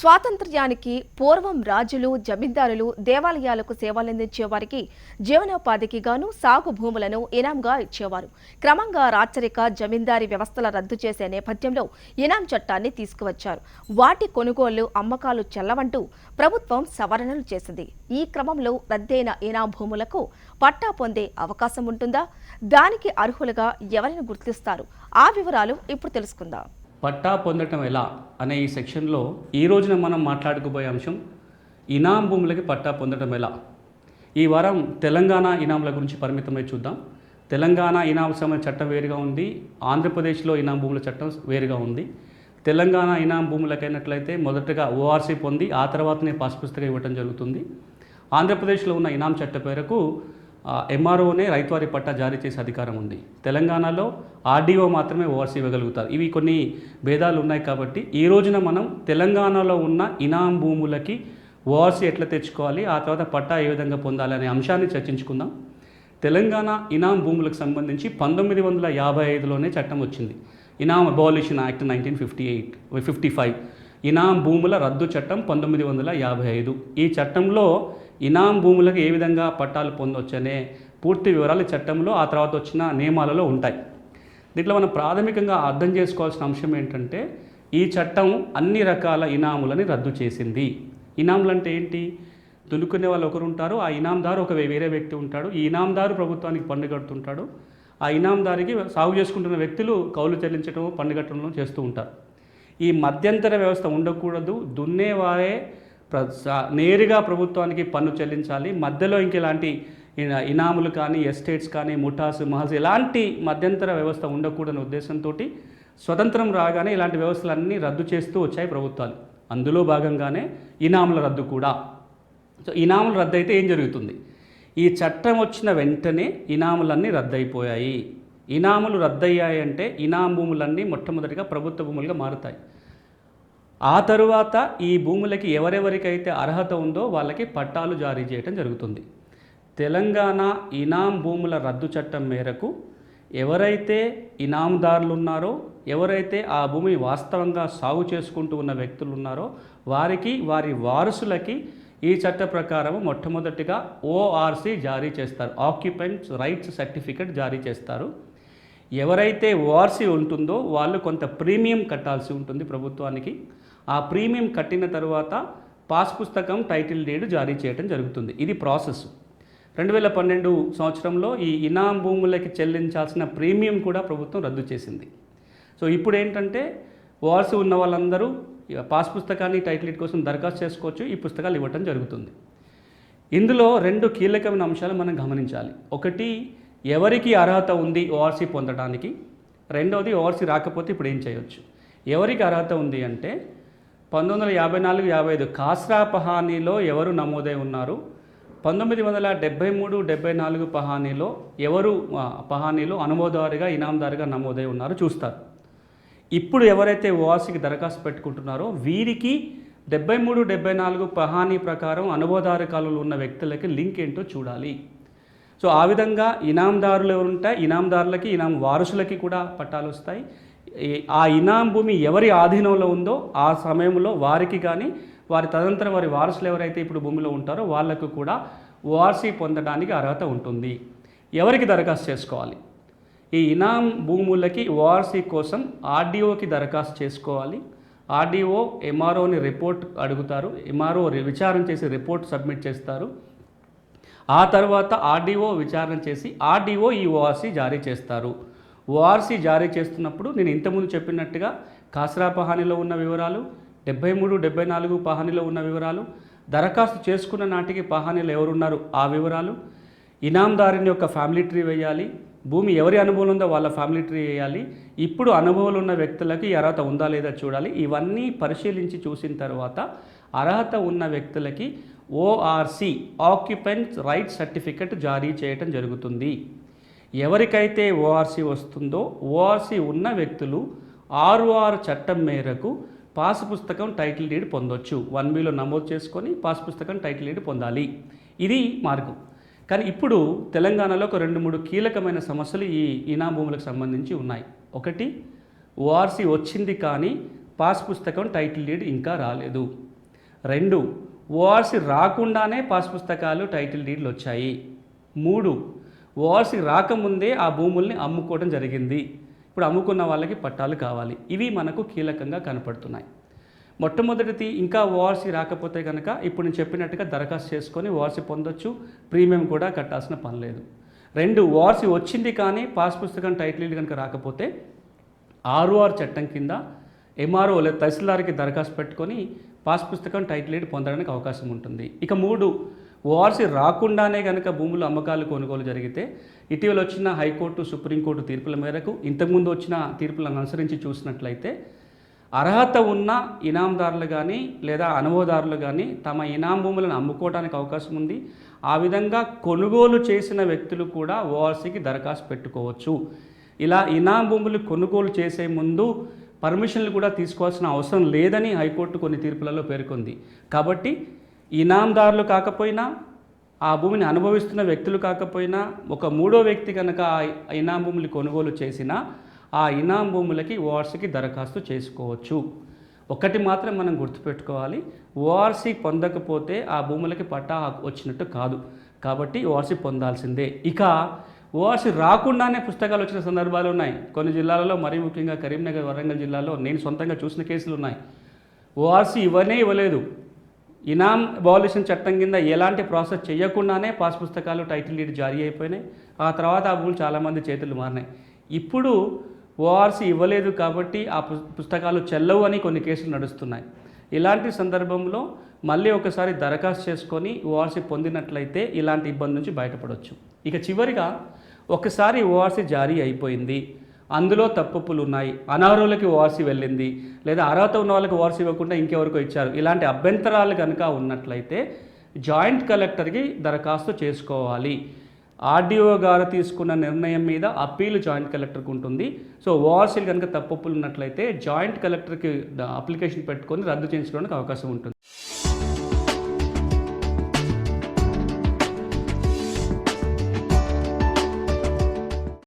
స్వాతంత్ర్యానికి పూర్వం రాజులు జమీందారులు దేవాలయాలకు సేవలందించే వారికి జీవనోపాధికి గాను సాగు భూములను ఇనాంగా ఇచ్చేవారు. క్రమంగా రాచరిక జమీందారీ వ్యవస్థల రద్దు చేసే నేపథ్యంలో ఇనాం చట్టాన్ని తీసుకువచ్చారు. వాటి కొనుగోళ్ళు అమ్మకాలు చెల్లవంటూ ప్రభుత్వం సవరణలు చేసింది. ఈ క్రమంలో రద్దయిన ఇనాం భూములకు పట్టా పొందే అవకాశం ఉంటుందా? దానికి అర్హులుగా ఎవరిని గుర్తిస్తారు? ఆ వివరాలు ఇప్పుడు తెలుసుకుందాం. పట్టా పొందటం ఎలా అనే ఈ సెక్షన్లో ఈ రోజున మనం మాట్లాడుకోబోయే అంశం ఇనాం భూములకి పట్టా పొందటం ఎలా? ఈ వారం తెలంగాణ ఇనాంల గురించి పరిమితమై చూద్దాం. తెలంగాణ ఇనాం సంబంధించిన చట్టం వేరుగా ఉంది. ఆంధ్రప్రదేశ్లో ఇనాం భూముల చట్టం వేరుగా ఉంది. తెలంగాణ ఇనాం భూములకైనట్లయితే మొదటగా ఓఆర్సీ పొంది ఆ తర్వాతనే పాస్ పుస్తకం ఇవ్వటం జరుగుతుంది. ఆంధ్రప్రదేశ్లో ఉన్న ఇనాం చట్ట పేరకు ఎంఆర్ఓనే రైతువారి పట్టా జారీ చేసే అధికారం ఉంది. తెలంగాణలో ఆర్డీఓ మాత్రమే ఓవర్సీ ఇవ్వగలుగుతారు. ఇవి కొన్ని భేదాలు ఉన్నాయి కాబట్టి ఈ రోజున మనం తెలంగాణలో ఉన్న ఇనాం భూములకి ఓఆర్సీ ఎట్లా తెచ్చుకోవాలి ఆ తర్వాత పట్టా ఏ విధంగా పొందాలి అనే అంశాన్ని చర్చించుకుందాం. తెలంగాణ ఇనాం భూములకు సంబంధించి పంతొమ్మిది వందల యాభై ఐదులోనే చట్టం వచ్చింది. ఇనాం abolition act nineteen fifty eight fifty five. ఇనాం భూముల రద్దు చట్టం పంతొమ్మిది వందల యాభై ఐదు. ఈ చట్టంలో ఇనాం భూములకు ఏ విధంగా పట్టాలు పొందొచ్చనే పూర్తి వివరాలు చట్టంలో ఆ తర్వాత వచ్చిన నియమాలలో ఉంటాయి. దీంట్లో మనం ప్రాథమికంగా అర్థం చేసుకోవాల్సిన అంశం ఏంటంటే ఈ చట్టం అన్ని రకాల ఇనాములని రద్దు చేసింది. ఇనాములు అంటే ఏంటి? దులుకునే వాళ్ళు ఒకరు ఉంటారు ఆ ఇనాందారు ఒక వేరే వ్యక్తి ఉంటాడు. ఈ ఇనాందారు ప్రభుత్వానికి పన్ను కడుతుంటాడు. ఆ ఇనాందారికి సాగు చేసుకుంటున్న వ్యక్తులు కౌలు చెల్లించడం పన్ను కట్టడం చేస్తూ ఉంటారు. ఈ మధ్యంతర వ్యవస్థ ఉండకూడదు. దున్నేవారే నేరుగా ప్రభుత్వానికి పన్ను చెల్లించాలి. మధ్యలో ఇంక ఇలాంటి ఇనాములు కానీ ఎస్టేట్స్ కానీ ముఠాస్ మహల్స్ ఇలాంటి మధ్యంతర వ్యవస్థ ఉండకూడని ఉద్దేశంతో స్వతంత్రం రాగానే ఇలాంటి వ్యవస్థలన్నీ రద్దు చేస్తూ వచ్చాయి ప్రభుత్వాలు. అందులో భాగంగానే ఇనాముల రద్దు కూడా. సో ఇనాములు రద్దు అయితే ఏం జరుగుతుంది? ఈ చట్టం వచ్చిన వెంటనే ఇనాములన్నీ రద్దయిపోయాయి. ఇనాములు రద్దయ్యాయి అంటే ఇనాం భూములన్నీ మొట్టమొదటిగా ప్రభుత్వ భూములుగా మారుతాయి. ఆ తరువాత ఈ భూములకి ఎవరెవరికైతే అర్హత ఉందో వాళ్ళకి పట్టాలు జారీ చేయడం జరుగుతుంది. తెలంగాణ ఇనాం భూముల రద్దు చట్టం మేరకు ఎవరైతే ఇనాందారులు ఉన్నారో ఎవరైతే ఆ భూమిని వాస్తవంగా సాగు చేసుకుంటూ ఉన్న వ్యక్తులు ఉన్నారో వారికి వారి వారసులకి ఈ చట్ట ప్రకారం మొట్టమొదటిగా ఓఆర్సీ జారీ చేస్తారు. ఆక్యుపెంట్స్ రైట్స్ సర్టిఫికెట్ జారీ చేస్తారు. ఎవరైతే ఓఆర్సీ ఉంటుందో వాళ్ళు కొంత ప్రీమియం కట్టాల్సి ఉంటుంది ప్రభుత్వానికి. ఆ ప్రీమియం కట్టిన తర్వాత పాస్ పుస్తకం టైటిల్ డీడ్ జారీ చేయడం జరుగుతుంది. ఇది ప్రాసెస్. రెండు వేల పన్నెండు సంవత్సరంలో ఈ ఇనాం భూములకి చెల్లించాల్సిన ప్రీమియం కూడా ప్రభుత్వం రద్దు చేసింది. సో ఇప్పుడు ఏంటంటే ఓఆర్సీ ఉన్న వాళ్ళందరూ పాస్ పుస్తకాన్ని టైటిల్ డీడ్ కోసం దరఖాస్తు చేసుకోవచ్చు ఈ పుస్తకాలు ఇవ్వటం జరుగుతుంది. ఇందులో రెండు కీలకమైన అంశాలు మనం గమనించాలి. ఒకటి ఎవరికి అర్హత ఉంది ఓఆర్సీ పొందడానికి? రెండవది ఓఆర్సీ రాకపోతే ఇప్పుడు ఏం చేయొచ్చు? ఎవరికి అర్హత ఉంది అంటే పంతొమ్మిది వందల యాభై నాలుగు యాభై ఐదు కాస్రా పహానీలో ఎవరు నమోదై ఉన్నారు? పంతొమ్మిది వందల డెబ్బై మూడు డెబ్బై నాలుగు పహానీలో ఎవరు పహానీలో అనుమోదారుగా ఇనాందారిగా నమోదై ఉన్నారో చూస్తారు. ఇప్పుడు ఎవరైతే ఓఆర్సీకి దరఖాస్తు పెట్టుకుంటున్నారో వీరికి డెబ్బై మూడు డెబ్బై నాలుగు పహానీ ప్రకారం అనుభవదారకాలు ఉన్న వ్యక్తులకి లింక్ ఏంటో చూడాలి. సో ఆ విధంగా ఇనాందారులు ఎవరుంటే ఇనాందారులకి ఇనాం వారసులకి కూడా పట్టాలు వస్తాయి. ఆ ఇనాం భూమి ఎవరి ఆధీనంలో ఉందో ఆ సమయంలో వారికి కానీ వారి తదనంతరం వారి వారసులు ఎవరైతే ఇప్పుడు భూమిలో ఉంటారో వాళ్ళకు కూడా ఓఆర్సీ పొందడానికి అర్హత ఉంటుంది. ఎవరికి దరఖాస్తు చేసుకోవాలి? ఈ ఇనాం భూములకి ఓఆర్సీ కోసం ఆర్డీఓకి దరఖాస్తు చేసుకోవాలి. ఆర్డీఓ ఎంఆర్ఓని రిపోర్ట్ అడుగుతారు. ఎంఆర్ఓ విచారణ చేసి రిపోర్ట్ సబ్మిట్ చేస్తారు. ఆ తర్వాత ఆర్డీఓ విచారణ చేసి ఆర్డీఓ ఈ ఓఆర్సీ జారీ చేస్తారు. ఓఆర్సీ జారీ చేస్తున్నప్పుడు నేను ఇంతకుముందు చెప్పినట్టుగా కాసరా పహానిలో ఉన్న వివరాలు డెబ్బై మూడు డెబ్బై నాలుగు పహానిలో ఉన్న వివరాలు దరఖాస్తు చేసుకున్న నాటికి పహానీలు ఎవరున్నారు ఆ వివరాలు ఇనాందారుని యొక్క ఫ్యామిలీ ట్రీ వేయాలి భూమి ఎవరి అనుభవం ఉందో వాళ్ళ ఫ్యామిలీ ట్రీ వేయాలి ఇప్పుడు అనుభవాలు ఉన్న వ్యక్తులకి అర్హత ఉందా లేదా చూడాలి. ఇవన్నీ పరిశీలించి చూసిన తర్వాత అర్హత ఉన్న వ్యక్తులకి ఓఆర్సి ఆక్యుపెంట్స్ రైట్ సర్టిఫికెట్ జారీ చేయటం జరుగుతుంది. ఎవరికైతే ఓఆర్సీ వస్తుందో ఓఆర్సీ ఉన్న వ్యక్తులు ఆర్ఓఆర్ చట్టం మేరకు పాస్ పుస్తకం టైటిల్ డీడ్ పొందొచ్చు. వన్ బిలో నమోదు చేసుకొని పాస్ పుస్తకం టైటిల్ డీడ్ పొందాలి. ఇది మార్గం. కానీ ఇప్పుడు తెలంగాణలో ఒక రెండు మూడు కీలకమైన సమస్యలు ఈ ఇనా భూములకు సంబంధించి ఉన్నాయి. ఒకటి ఓఆర్సీ వచ్చింది కానీ పాస్ పుస్తకం టైటిల్ డీడ్ ఇంకా రాలేదు. రెండు ఓఆర్సి రాకుండానే పాస్ పుస్తకాలు టైటిల్ డీడ్లు వచ్చాయి. మూడు ఓఆర్సి రాకముందే ఆ భూముల్ని అమ్ముకోవడం జరిగింది. ఇప్పుడు అమ్ముకున్న వాళ్ళకి పట్టాలు కావాలి. ఇవి మనకు కీలకంగా కనపడుతున్నాయి. మొట్టమొదటిది ఇంకా ఓఆర్సీ రాకపోతే కనుక ఇప్పుడు నేను చెప్పినట్టుగా దరఖాస్తు చేసుకొని ఓఆర్సీ పొందొచ్చు ప్రీమియం కూడా కట్టాల్సిన పని లేదు. రెండు ఓఆర్సీ వచ్చింది కానీ పాస్ పుస్తకం టైటిల్ కనుక రాకపోతే ఆర్ఓఆర్ చట్టం కింద ఎంఆర్ఓ లేదా తహసీల్దార్కి దరఖాస్తు పెట్టుకొని పాస్ పుస్తకం టైటిల్ ఎయిడ్ పొందడానికి అవకాశం ఉంటుంది. ఇక మూడు ఓఆర్సీ రాకుండానే కనుక భూములు అమ్మకాలు కొనుగోలు జరిగితే ఇటీవల వచ్చిన హైకోర్టు సుప్రీంకోర్టు తీర్పుల మేరకు ఇంతకుముందు వచ్చిన తీర్పులను అనుసరించి చూసినట్లయితే అర్హత ఉన్న ఇనాందారులు కానీ లేదా అనుభవదారులు కానీ తమ ఇనాం భూములను అమ్ముకోవడానికి అవకాశం ఉంది. ఆ విధంగా కొనుగోలు చేసిన వ్యక్తులు కూడా ఓఆర్సీకి దరఖాస్తు పెట్టుకోవచ్చు. ఇలా ఇనాం భూములు కొనుగోలు చేసే ముందు పర్మిషన్లు కూడా తీసుకోవాల్సిన అవసరం లేదని హైకోర్టు కొన్ని తీర్పులలో పేర్కొంది. కాబట్టి ఇనాందారులు కాకపోయినా ఆ భూమిని అనుభవిస్తున్న వ్యక్తులు కాకపోయినా ఒక మూడో వ్యక్తి కనుక ఆ ఇనాం భూములు కొనుగోలు చేసినా ఆ ఇనాం భూములకి ఓఆర్సీకి దరఖాస్తు చేసుకోవచ్చు. ఒకటి మాత్రం మనం గుర్తుపెట్టుకోవాలి ఓఆర్సీ పొందకపోతే ఆ భూములకి పట్టా వచ్చినట్టు కాదు. కాబట్టి ఓఆర్సీ పొందాల్సిందే. ఇక ఓఆర్సీ రాకుండానే పుస్తకాలు వచ్చిన సందర్భాలు ఉన్నాయి. కొన్ని జిల్లాలలో మరీ ముఖ్యంగా కరీంనగర్ వరంగల్ జిల్లాలో నేను సొంతంగా చూసిన కేసులు ఉన్నాయి. ఓఆర్సీ ఇవ్వనే ఇవ్వలేదు. ఇనాం అబాలిషన్ చట్టం కింద ఎలాంటి ప్రాసెస్ చేయకుండానే పాస్ పుస్తకాలు టైటిల్ డీడ్ జారీ అయిపోయినాయి. ఆ తర్వాత ఆ భూములు చాలామంది చేతులు మారినాయి. ఇప్పుడు ఓఆర్సీ ఇవ్వలేదు కాబట్టి ఆ పుస్తకాలు చెల్లవు అని కొన్ని కేసులు నడుస్తున్నాయి. ఇలాంటి సందర్భంలో మళ్ళీ ఒకసారి దరఖాస్తు చేసుకొని ఓఆర్సీ పొందినట్లయితే ఇలాంటి ఇబ్బంది నుంచి బయటపడవచ్చు ఇక చివరిగా ఒకసారి ఓఆర్సీ జారీ అయిపోయింది. అందులో తప్పులు ఉన్నాయి అనర్హులకి ఓఆర్సీ వెళ్ళింది. లేదా అర్హత ఉన్న వాళ్ళకి ఓఆర్సీ ఇవ్వకుండా ఇంకెవరికో ఇచ్చారు. ఇలాంటి అభ్యంతరాలు కనుక ఉన్నట్లయితే జాయింట్ కలెక్టర్కి దరఖాస్తు చేసుకోవాలి. ఆర్డీఓ గారు తీసుకున్న నిర్ణయం మీద అప్పీల్ జాయింట్ కలెక్టర్కి ఉంటుంది. సో ఓఆర్సీలు కనుక తప్పులు ఉన్నట్లయితే జాయింట్ కలెక్టర్కి అప్లికేషన్ పెట్టుకొని రద్దు చేయించుకోవడానికి అవకాశం ఉంటుంది.